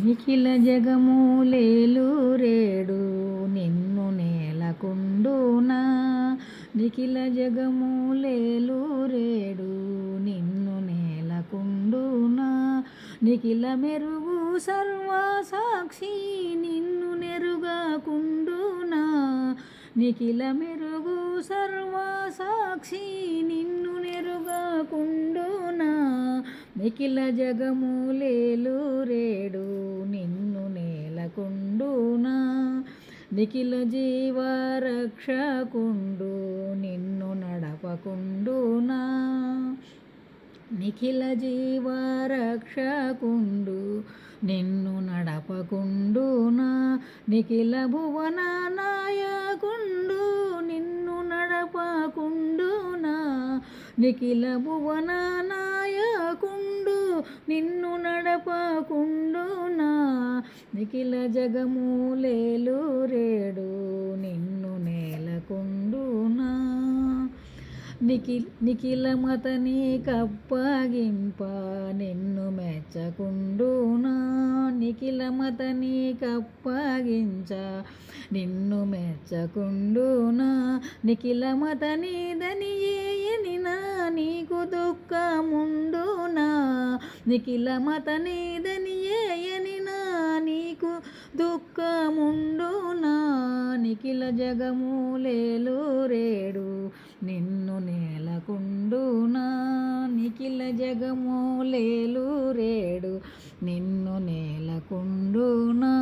నిఖిల జగములేలు రేడు నిన్ను నేలకుండునా? నిఖిల జగములేలు రేడు నిన్ను నేలకుండునా? నిఖిల మెరుగు సర్వసాక్షి నిన్ను నెరుగకుండునా? నిఖిల మెరుగు సర్వసాక్షి నిఖిల జగములేలు రేడు నిన్ను నేలకుండునా? నిఖిల జీవరక్షకుండు నిన్ను నడపకుండునా? నిఖిల జీవరక్షకుండు నిన్ను నడపకుండునా? నిఖిల భువన నాయకుండు నిన్ను నడపకుండునా? నిఖిల భువన నాయకుండు నిన్ను నడపకుండునా? నిఖిల జగమూలేలు రేడు నిన్ను నేలకుండునా? నిఖి నిఖిల మతని కప్పగింప నిన్ను మెచ్చకుండునా? నిఖిల మతని కప్పగించ నిన్ను మెచ్చకుండునా? నిఖిల మతని ఏయనినా నీకు దుఃఖముండు నిఖిల మతనేదని ఏయని నా నీకు దుఃఖముండునా నిఖిల జగములేలు రేడు నిన్ను నేలకుండునా నిఖిల జగములేలు రేడు నిన్ను నేలకుండునా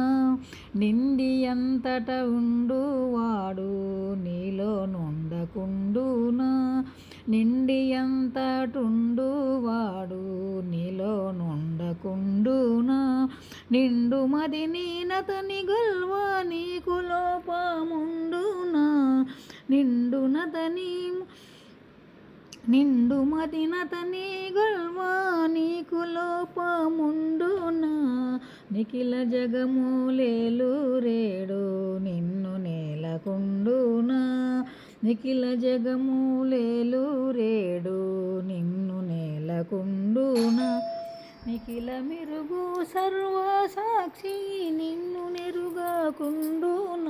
నిండి అంతట ఉండు వాడు నీలో నుండకుండునా నిండు మది నీనతని గల్వ నీకు లోపముండునా? నిండు నతని నిండు మదినతని గొల్వా నీకు లోపముండునా? నిఖిల జగములేలు రేడు నిన్ను నేలకుండు నిఖిల జగములేలు రేడు నిన్ను నేలకుండునా? నిఖిల మెరుగు సర్వ సాక్షి నిన్ను నెరుగకుండునా?